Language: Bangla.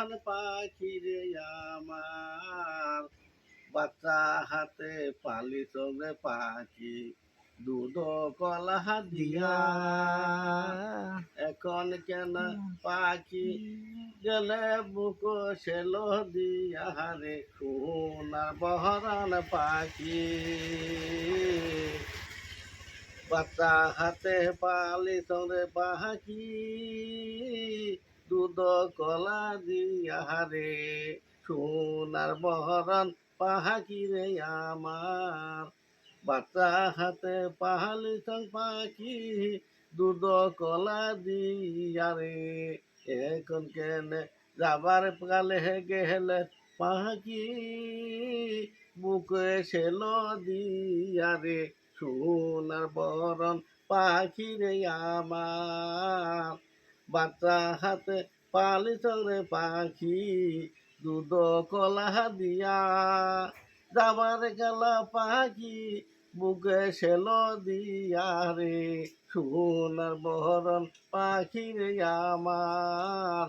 বহরন পাখি রে আমার। বাচ্চা হাতে পালি চলে পাখি, দুধ কলা দিয়া। এখন কেন পাখি গেলে বুক সেল দিয়া রে সোনার বহরন পাখি। বাচ্চা হাতে পালি তোরে পাখি। কলা দিয়া রে সোনার বহরন পাখি রে আমার। বাচ্চা হাতে পাহালি সং পাখি দুধ কলা দিয়া রে। এখন কেনে যাবার কালে গেলে পাহাকি, বুকে সেল দিয়া রে। সোনার বরণ পাখি রে আমার। বাচ্চা হাতে পালি চরে পাখি দুধ কলা দিয়া যাবার গেলা পাখি বুকে সেল দিয়া রে, সোনার বহরণ পাখি রে আমার